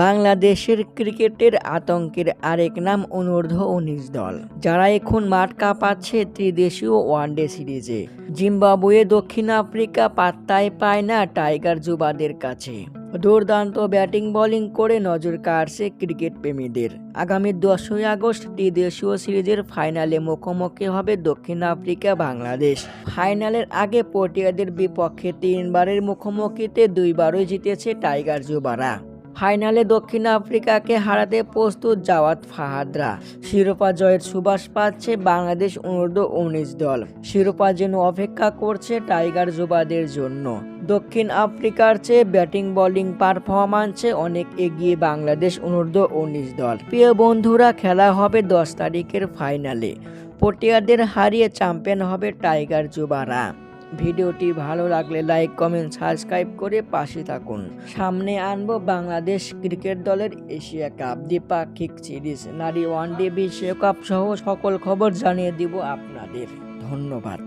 বাংলাদেশের ক্রিকেটের আতঙ্কের আরেক নাম অনূর্ধ্ব উনিশ দল, যারা এখন মাঠ কাঁপাচ্ছে ত্রিদেশীয় ওয়ানডে সিরিজে। জিম্বাবুয়ে দক্ষিণ আফ্রিকা পাত্তায় পায় না টাইগার যুবাদের কাছে। দুর্দান্ত ব্যাটিং বোলিং করে নজর কাড়ছে ক্রিকেট প্রেমীদের আগামী দশই আগস্ট ত্রিদেশীয় সিরিজের ফাইনালে মুখোমুখি হবে দক্ষিণ আফ্রিকা বাংলাদেশ। ফাইনালের আগে পটিয়াদের বিপক্ষে তিনবারের মুখোমুখিতে দুইবারই জিতেছে টাইগার যুবারা। ফাইনালে দক্ষিণ আফ্রিকাকে হারাতে প্রস্তুত জাওয়াত ফাহাদরা। শিরোপা জয়ের সুবাস পাচ্ছে বাংলাদেশ অনূর্ধ্ব উনিশ দল। শিরোপা যেন অপেক্ষা করছে টাইগার যুবাদের জন্য। দক্ষিণ আফ্রিকার চেয়ে ব্যাটিং, বোলিং পারফরম্যান্সে অনেক এগিয়ে বাংলাদেশ অনূর্ধ্ব উনিশ দল। প্রিয় বন্ধুরা, খেলা হবে দশ তারিখের ফাইনালে। পটিয়াদের হারিয়ে চ্যাম্পিয়ন হবে টাইগার যুবারা। ভিডিওটি ভালো লাগলে লাইক, কমেন্ট, সাবস্ক্রাইব করে পাশে থাকুন। সামনে আনব বাংলাদেশ ক্রিকেট দলের এশিয়া কাপ দ্বিপাক্ষিক সিরিজ। নারী ওয়ানডে বিশ্বকাপ সহ সকল খবর জানিয়ে দিব আপনাদের। ধন্যবাদ।